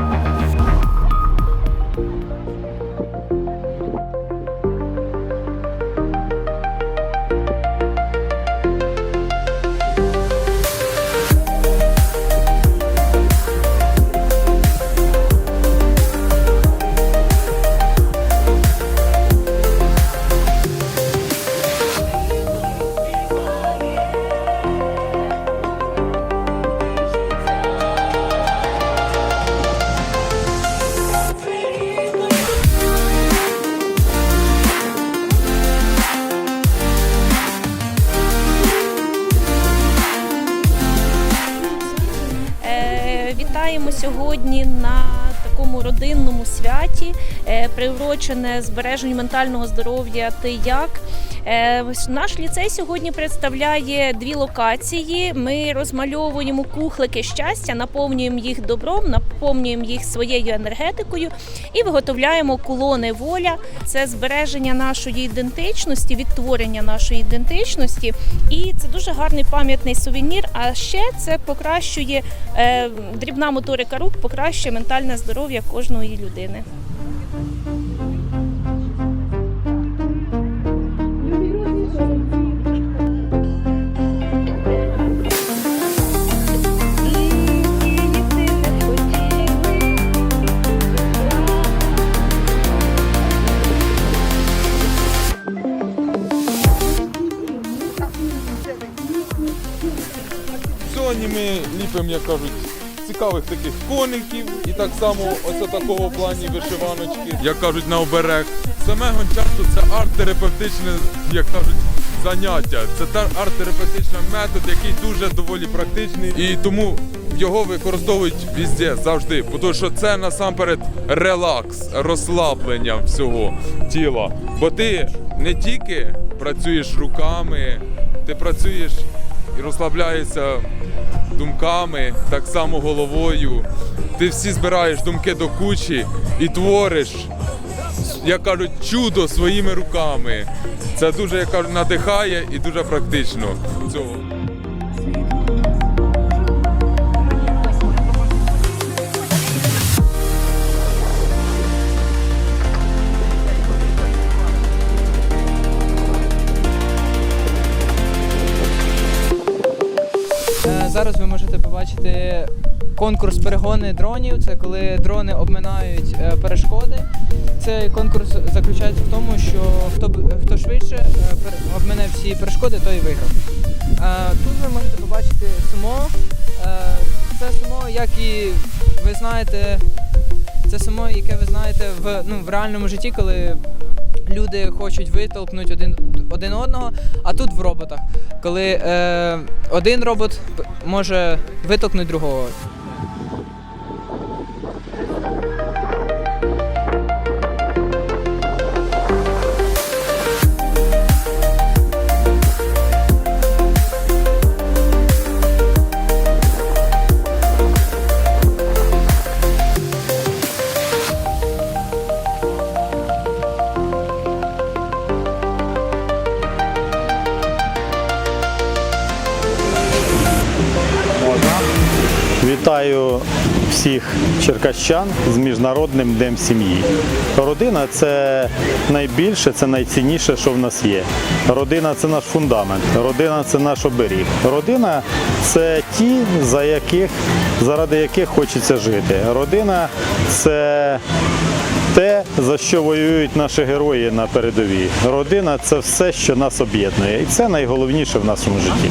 Е, Вітаємо сьогодні на такому родинному святі, е, приурочене збереженню ментального здоров'я Ти як. Е, Наш ліцей сьогодні представляє дві локації. Ми розмальовуємо кухлики щастя, наповнюємо їх добром, наповнюємо їх своєю енергетикою і виготовляємо кулони воля. Це збереження нашої ідентичності, відтворення нашої ідентичності. І це дуже гарний пам'ятний сувенір. А ще це покращує е, дрібна моторика рук, покращує ментальне здоров'я кожної людини. Сьогодні ми ліпимо, як кажуть, цікавих таких коників і так само ось такого плані вишиваночки, як кажуть, на оберег. Саме гончарство це арт-терапевтичне, як кажуть, заняття. Це арт-терапевтичний метод, який дуже доволі практичний, і тому його використовують везде, завжди. Бо що це насамперед релакс, розслаблення всього тіла. Бо ти не тільки працюєш руками, ти працюєш і розслабляєшся думками, так само головою. Ти всі збираєш думки до кучі і твориш, як кажуть, чудо своїми руками. Це дуже як кажуть, надихає і дуже практично. Цього. Зараз ви можете побачити конкурс перегони дронів. Це коли дрони обминають е, перешкоди. Цей конкурс заключається в тому, що хто хто швидше е, обмине всі перешкоди, той і виграв. Е, Тут ви можете побачити сумо. Це сумо, як і ви знаєте, це сумо, яке ви знаєте в, ну, в реальному житті, коли люди хочуть витолкнути один, один одного, а тут в роботах, коли е, один робот може витолкнути другого. Вітаю всіх черкащан з міжнародним днем сім'ї. Родина це найбільше, це найцінніше, що в нас є. Родина це наш фундамент, родина це наш оберіг. Родина це ті, за яких, заради яких хочеться жити. Родина це те, за що воюють наші герої на передовій. Родина це все, що нас об'єднує, і це найголовніше в нашому житті.